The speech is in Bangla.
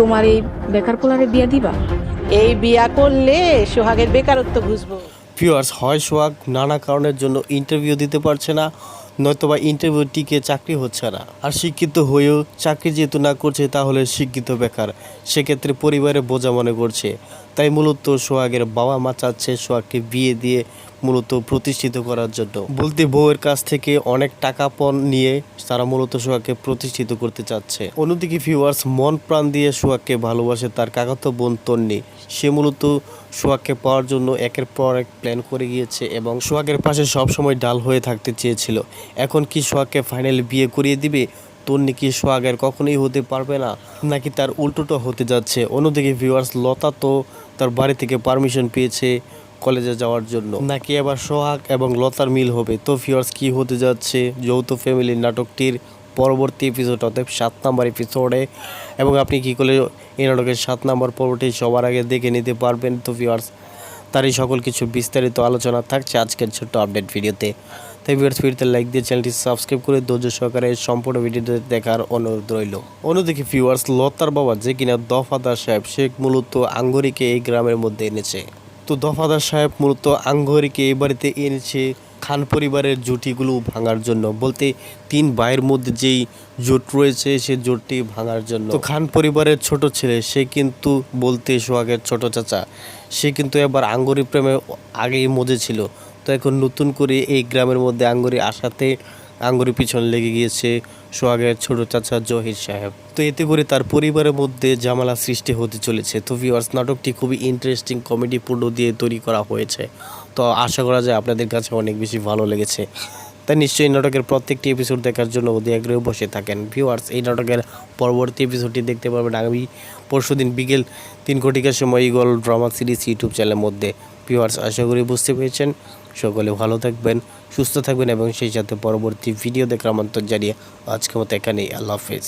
তোমার এই বেকার পোলারে বিয়া দিবা? এই বিয়া করলে সোহাগের বেকারত্ব বুঝব। ভিউয়ার্স হয় সোহাগ নানা কারণের জন্য ইন্টারভিউ দিতে পারছে না নয়তোবা ইন্টারভিউ টিকে চাকরি হচ্ছে না। আর শিক্ষিত হয়েও চাকরি যেহেতু না করছে তাহলে শিক্ষিত বেকার। সেক্ষেত্রে পরিবারের বোঝা মনে করছে। তাই মূলত সোহাগের বাবা মা চাচ্ছে সোহাগকে বিয়ে দিয়ে মূলত প্রতিষ্ঠিত করার জন্য। বলতে বউয়ের কাছ থেকে অনেক টাকা পণ নিয়ে তারা মূলত সোহাগকে প্রতিষ্ঠিত করতে চাচ্ছে। অন্যদিকে ভিউয়ার্স মন প্রাণ দিয়ে সোহাগকে ভালোবাসে তার কাকাতো বোন তন্নি। সে মূলত সোহাগকে পাওয়ার জন্য একের পর এক প্ল্যান করে গিয়েছে এবং সোহাগের পাশে সবসময় ডাল হয়ে থাকতে চেয়েছিল। এখন কি সোহাগকে ফাইনালি বিয়ে করিয়ে দিবে? তন্নি কি সোহাগের কখনোই হতে পারবে না, নাকি তার উল্টোটা হতে যাচ্ছে? অন্যদিকে ভিউয়ার্স লতা তো তার বাড়ি থেকে পারমিশন পেয়েছে কলেজে যাওয়ার জন্য। নাকি এবার সোহাগ এবং লতার মিল হবে? তো ভিউয়ার্স কি হতে যাচ্ছে? যৌথ ফ্যামিলির নাটকটির পরবর্তী এপিসোড অর্থাৎ সাত নাম্বার এপিসোডে এবং আপনি কি করে এই নাটকের সাত নাম্বার পর্বটি সবার আগে দেখে নিতে পারবেন? তো ভিউয়ার্স তারই সকল কিছু বিস্তারিত আলোচনা থাকছে আজকের ছোট্ট আপডেট ভিডিওতে। তাই ভিউয়ার্স ভিডিওতে লাইক দিয়ে চ্যানেলটি সাবস্ক্রাইব করে ধৈর্য সহকারে সম্পূর্ণ ভিডিওটি দেখার অনুরোধ রইল। অন্যদিকে ভিউয়ার্স লতার বাবা যে কিনা দফাদার সাহেব, সে মূলত আঙ্গরিকে এই গ্রামের মধ্যে এনেছে। তো দফাদার সাহেব মূলত আঙ্গরিকে এই বাড়িতে এনেছে খান পরিবারের জুটিগুলো ভাঙার জন্য। বলতে তিন ভাইয়ের মধ্যে যেই জোট রয়েছে, সে জোটটি ভাঙার জন্য। তো খান পরিবারের ছোট ছেলে, সে কিন্তু বলতে সোহাগের ছোট চাচা, সে কিন্তু এবার আঙ্গুরি প্রেমে আগেই মজে ছিল। তো এখন নতুন করে এই গ্রামের মধ্যে আঙ্গুরি আসাতে আঙ্গুরি পিছন লেগে গিয়েছে। সোহাগের ছোট চাচা জহির সাহেব। তো এতে করে তার পরিবারের মধ্যে জামালা সৃষ্টি হতে চলেছে। তো ভিউয়ার্স নাটকটি খুবই ইন্টারেস্টিং কমেডি কমেডিপূর্ণ দিয়ে তৈরি করা হয়েছে। তো আশা করা যায় আপনাদের কাছে অনেক বেশি ভালো লেগেছে। তাই নিশ্চয়ই নাটকের প্রত্যেকটি এপিসোড দেখার জন্য অতি আগ্রহে বসে থাকেন। ভিউয়ার্স এই নাটকের পরবর্তী এপিসোডটি দেখতে পারবেন আগামী পরশু দিন বিকেল তিন কোটিকার সময় ইগল ড্রামা সিরিজ ইউটিউব চ্যানেলের মধ্যে। ভিউয়ার্স আশা করি বুঝতে পেরেছেন। সকলে ভালো থাকবেন, সুস্থ থাকবেন এবং সেই সাথে পরবর্তী ভিডিও দেখার আমন্ত্রণ জানিয়ে আজকের মতো এখানেই। আল্লাহ হাফেজ।